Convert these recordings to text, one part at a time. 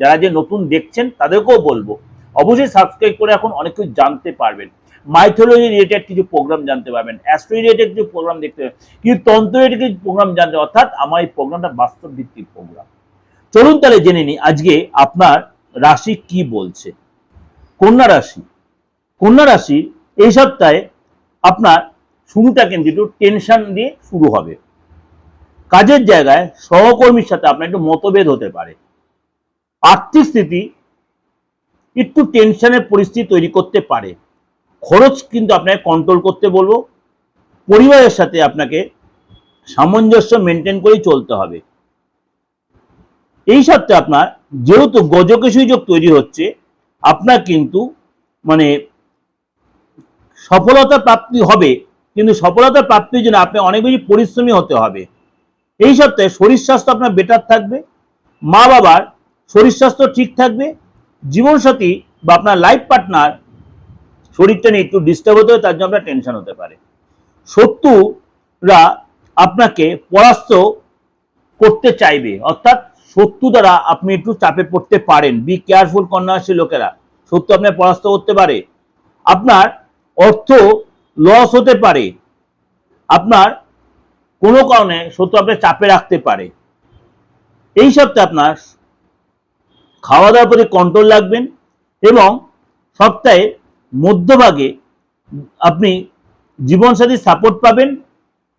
যারা যে নতুন দেখছেন তাদেরকেও বলব। অবশ্যই সাবস্ক্রাইব করে এখন অনেক কিছু জানতে পারবেন। মাইথোলজি রিলেটেড কিছু প্রোগ্রাম জানতে পারবেন। অ্যাস্ট্রো রিলেটেড কিছু প্রোগ্রাম দেখতে পাবেন কিন্তু তন্ত্র রিলেটেড কিছু প্রোগ্রাম জানতে অর্থাৎ আমার এই প্রোগ্রামটা বাস্তব ভিত্তিক প্রোগ্রাম চলুন তাহলে জেনে নিই, আজকে আপনার রাশি কি বলছে? কন্যা রাশি। কন্যা রাশি, এই সপ্তাহে আপনার শুরুটা কিন্তু একটু টেনশন দিয়ে শুরু হবে। কাজের জায়গায় সহকর্মীর সাথে আপনার একটু মতভেদ হতে পারে। আর্থিক স্থিতি একটু টেনশনের পরিস্থিতি তৈরি করতে পারে। খরচ কিন্তু আপনাকে কন্ট্রোল করতে বলব। পরিবারের সাথে আপনাকে সামঞ্জস্য মেনটেন করেই চলতে হবে। এই সপ্তাহে আপনার যেহেতু গজকেশী যোগ তৈরি হচ্ছে, আপনার কিন্তু মানে সফলতা প্রাপ্তি হবে। কিন্তু সফলতা প্রাপ্তির জন্য আপনি অনেক বেশি পরিশ্রমী হতে হবে। এই সপ্তাহে শরীর স্বাস্থ্য আপনার বেটার থাকবে। মা বাবার শরীর স্বাস্থ্য ঠিক থাকবে, জীবনসাথী বা আপনার লাইফ পার্টনার শরীরটা নিয়ে একটু ডিস্টার্ব হতে হবে তার জন্য আপনার টেনশন হতে পারে। শত্রুরা আপনাকে পরাস্ত করতে চাইবে, অর্থাৎ শত্রু দ্বারা আপনি একটু চাপে পড়তে পারেন। বি কেয়ারফুল কন্যারাশি লোকেরা, শত্রু আপনার পরাস্ত করতে পারে। আপনার অর্থ লস হতে পারে। আপনার কোনো কারণে শত্রু আপনার চাপে রাখতে পারে। এই সপ্তাহে আপনার খাওয়া দাওয়ার প্রতি কন্ট্রোল রাখবেন এবং সপ্তাহে মধ্যভাগে আপনি জীবনসাথীর সাপোর্ট পাবেন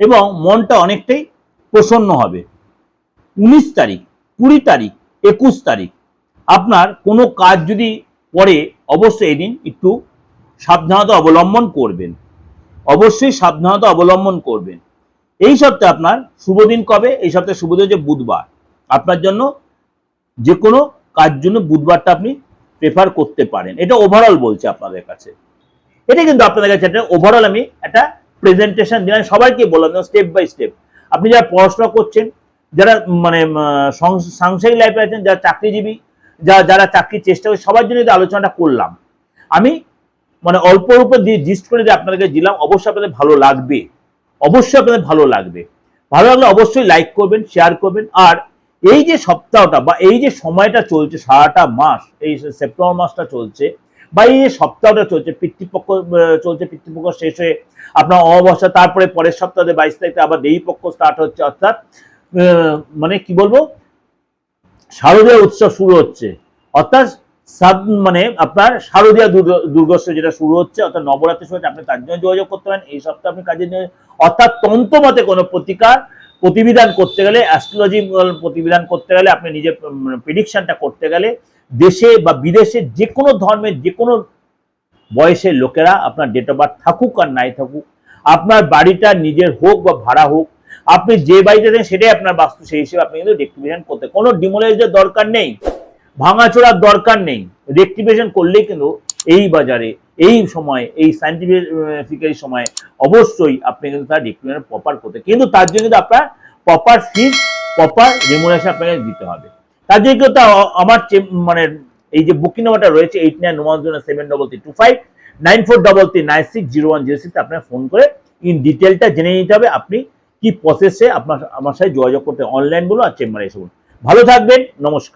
এবং মনটা অনেকটাই প্রসন্ন হবে। উনিশ তারিখ, কুড়ি তারিখ, একুশ তারিখ আপনার কোনো কাজ যদি পরে অবশ্যই এদিন একটু সাবধানতা অবলম্বন করবেন। অবশ্যই সাবধানতা অবলম্বন করবেন। এই সপ্তাহে আপনার শুভ দিন কবে? এই সপ্তাহে শুভ দিন হচ্ছে বুধবার। আপনার জন্য যে কোনো কাজ জন্য বুধবারটা আপনি প্রেফার করতে পারেন। এটা ওভারঅল বলছে আপনাদের কাছে। এটা কিন্তু আপনাদের কাছে একটা ওভারঅল আমি একটা প্রেজেন্টেশন দিলাম, সবাইকে বললাম স্টেপ বাই স্টেপ আপনি যারা পড়াশোনা করছেন, যারা মানে সাংসারিক লাইফে আছেন, যারা চাকরিজীবী যারা যারা চাকরির চেষ্টা করে, সবার জন্য আলোচনাটা করলাম। আমি মানে অল্প অল্প দিয়ে জিস্ট করে যে আপনাদেরকে দিলাম, অবশ্যই আপনাদের ভালো লাগবে। অবশ্যই আপনাদের ভালো লাগবে। ভালো লাগলে অবশ্যই লাইক করবেন শেয়ার করবেন, আর এই যে সপ্তাহটা বা এই যে সময়টা চলছে, সারাটা মাস, এই সেপ্টেম্বর মাসটা চলছে, বা এই যে সপ্তাহটা চলছে, পিতৃপক্ষ চলছে, পিতৃপক্ষ শেষ হয়ে আপনার অমাবস্যা, তারপরে পরের সপ্তাহে বাইশ তারিখে আবার দেবী পক্ষ স্টার্ট হচ্ছে, অর্থাৎ মানে কি বলব? শারদীয় উৎসব শুরু হচ্ছে। অর্থাৎ মানে আপনার শারদীয় দুর্গ- দুর্গোৎসব যেটা শুরু হচ্ছে, অর্থাৎ নবরাত্রি শুরু হচ্ছে আপনি তার জন্য যোগাযোগ করতে পারেন, এই সপ্তাহে আপনি কাজের জন্য অর্থাৎ তন্ত্র মতে কোনো প্রতিকার প্রতিবিধান করতে গেলে অ্যাস্ট্রোলজি প্রতিবিধান করতে গেলে, আপনি নিজের প্রিডিকশনটা করতে গেলে, দেশে বা বিদেশে যে কোনো ধর্মের যে কোনো বয়সের লোকেরা আপনার ডেট অফ বার্থ থাকুক আর নাই থাকুক, আপনার বাড়িটা নিজের হোক বা ভাড়া হোক, আপনি যে বাড়িতে থাকেন সেটাই আপনার বাস্তু, সেই হিসেবে আপনি কিন্তু রেক্টিফিকেশন করতে, কোনো ডিমোলাইজের দরকার নেই, ভাঙাচোরার দরকার নেই রেক্টিফিকেশন করলেই কিন্তু এই বাজারে এই সময়, এই সাইন্টিফিক সময় অবশ্যই আপনি কিন্তু তার রেক্টিফিকেশন প্রপার করতে কিন্তু তার জন্য কিন্তু আপনার প্রপার ফিজ প্রপার রেমুনেশন আপনাকে দিতে হবে। তার জন্য কিন্তু আমার মানে এই যে বুকিং নাম্বারটা রয়েছে eight nine one zero seven double three two five nine four double three nine six zero one zero six আপনার ফোন করে ইন ডিটেলটা জেনে নিতে হবে আপনি কি প্রসেসে আপনার আমার সাথে যোগাযোগ করতে অনলাইন বলুন আর চেম্বারে এসে বলুন। ভালো থাকবেন, নমস্কার।